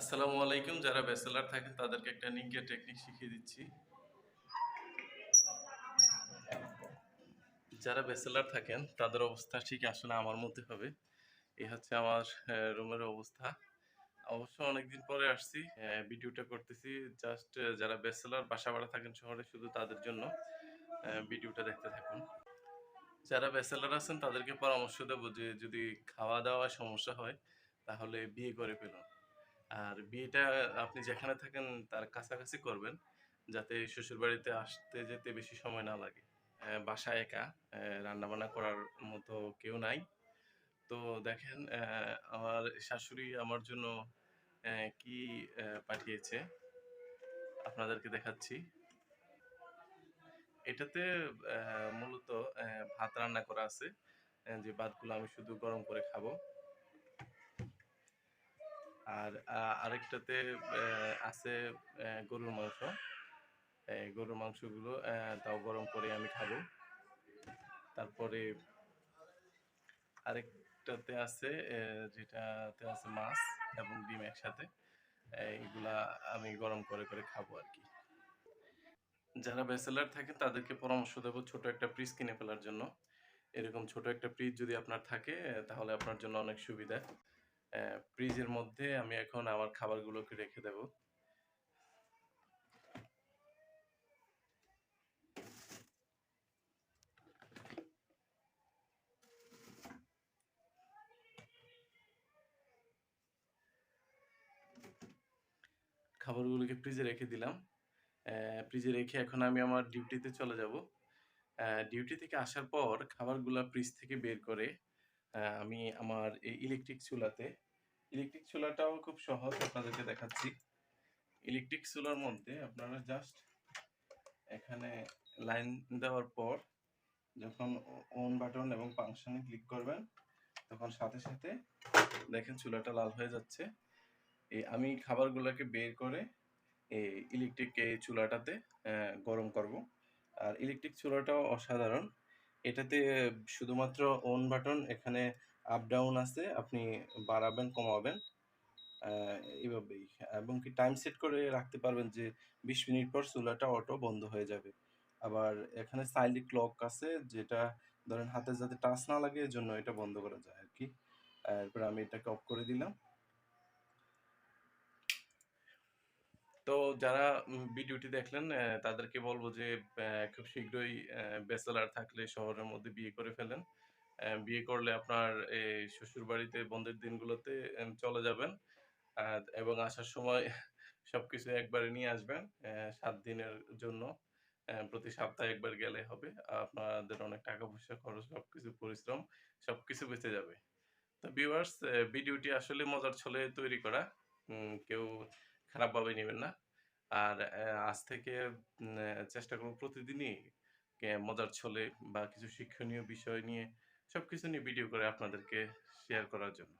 আসসালামু আলাইকুম, যারা ব্যাচেলার থাকেন, তাদেরকে একটা নিজ্ঞা টেকনিক শিখিয়ে দিচ্ছি। যারা ব্যাচেলার থাকেন, তাদের অবস্থা ঠিক আসলে আমার মধ্যে হবে। এই হচ্ছে আমার রুমের অবস্থা। অবশ্য অনেকদিন পরে আসছি ভিডিওটা করতেছি। জাস্ট যারা ব্যাচেলার, বাসা ভাড়া থাকেন শহরে, শুধু তাদের জন্য ভিডিওটা দেখতে থাকুন। যারা ব্যাচেলার আছেন, তাদেরকে পরামর্শ দেবো যে যদি খাওয়া দাওয়ায় সমস্যা হয়, তাহলে বিয়ে করে ফেলুন। আর বিয়েটা আপনি যেখানে থাকেন তার কাছাকাছি করবেন, যাতে শ্বশুরবাড়িতে আসতে যেতে বেশি সময় না লাগে। বাসায় একা রান্না বান্না করার মতো কেউ নাই। তো দেখেন আমার শাশুড়ি আমার জন্য কি পাঠিয়েছে, আপনাদেরকে দেখাচ্ছি। এটাতে মূলত ভাত রান্না করা আছে যে ভাতগুলো আমি শুধু গরম করে খাব। আর আরেকটাতে আছে গরুর মাংস। গরুর মাংসগুলো তাও গরম করে আমি খাব। তারপরে আরেকটাতে আছে যেটাতে আছে মাছ এবং ডিম একসাথে এইগুলা আমি গরম করে করে খাব আর কি। যারা ব্যাচেলার থাকে তাদেরকে পরামর্শ দেবো ছোট একটা ফ্রিজ কিনে ফেলার জন্য। এরকম ছোট একটা ফ্রিজ যদি আপনার থাকে, তাহলে আপনার জন্য অনেক সুবিধা। ফ্রিজের মধ্যে আমি এখন আমার খাবারগুলোকে রেখে দেব। খাবারগুলোকে ফ্রিজে রেখে দিলাম। ফ্রিজে রেখে এখন আমি আমার ডিউটিতে চলে যাব। ডিউটি থেকে আসার পর খাবারগুলো ফ্রিজ থেকে বের করে আমি আমার এই ইলেকট্রিক চুলাতে ইলেকট্রিক চুলাটাও খুব সহজ আপনাদেরকে দেখাচ্ছি। ইলেকট্রিক চুলার মধ্যে আপনারা জাস্ট এখানে লাইন দেওয়ার পর যখন অন বাটন এবং ফাংশনে ক্লিক করবেন, তখন সাথে সাথে দেখেন চুলাটা লাল হয়ে যাচ্ছে। আমি খাবারগুলোকে বের করে এই ইলেকট্রিক চুলাটাতে গরম করব। আর ইলেকট্রিক চুলাটাও অসাধারণ। এটাতে শুধুমাত্র অন বাটন এখানে আপ ডাউন আছে আপনি বাড়াবেন কমাবেন আহ, এইভাবেই। এবং কি টাইম সেট করে রাখতে পারবেন যে বিশ মিনিট পর চুলাটা অটো বন্ধ হয়ে যাবে। আবার এখানে সাইলিক ক্লক আছে যেটা ধরেন হাতে যাতে টাচ না লাগে এর জন্য এটা বন্ধ করা যায় আর কি। এরপর আমি এটাকে অফ করে দিলাম। তো যারা ভিডিওটি দেখলেন তাদেরকে বলব যে খুব শীঘ্রই ব্যাচেলার থাকলে শহরের মধ্যে বিয়ে করে ফেলেন। বিয়ে করলে আপনার শ্বশুর বাড়িতে বন্ধের দিনগুলোতে চলে যাবেন। এবং আসার সময় সবকিছু একবারে নিয়ে আসবেন সাত দিনের জন্য। প্রতি সপ্তাহে একবার গেলে হবে। আপনাদের অনেক টাকা পয়সা খরচ, সবকিছু পরিশ্রম, সবকিছু বেঁচে যাবে। তো ভিউয়ার্স ভিডিওটি আসলে মজার ছলে তৈরি করা। কেউ খারাপভাবে নেবেন না। আর আজ থেকে চেষ্টা করব প্রতিদিনই মজার ছলে বা কিছু শিক্ষণীয় বিষয় নিয়ে সব কিছু নিয়ে ভিডিও করে আপনাদেরকে শেয়ার করার জন্য।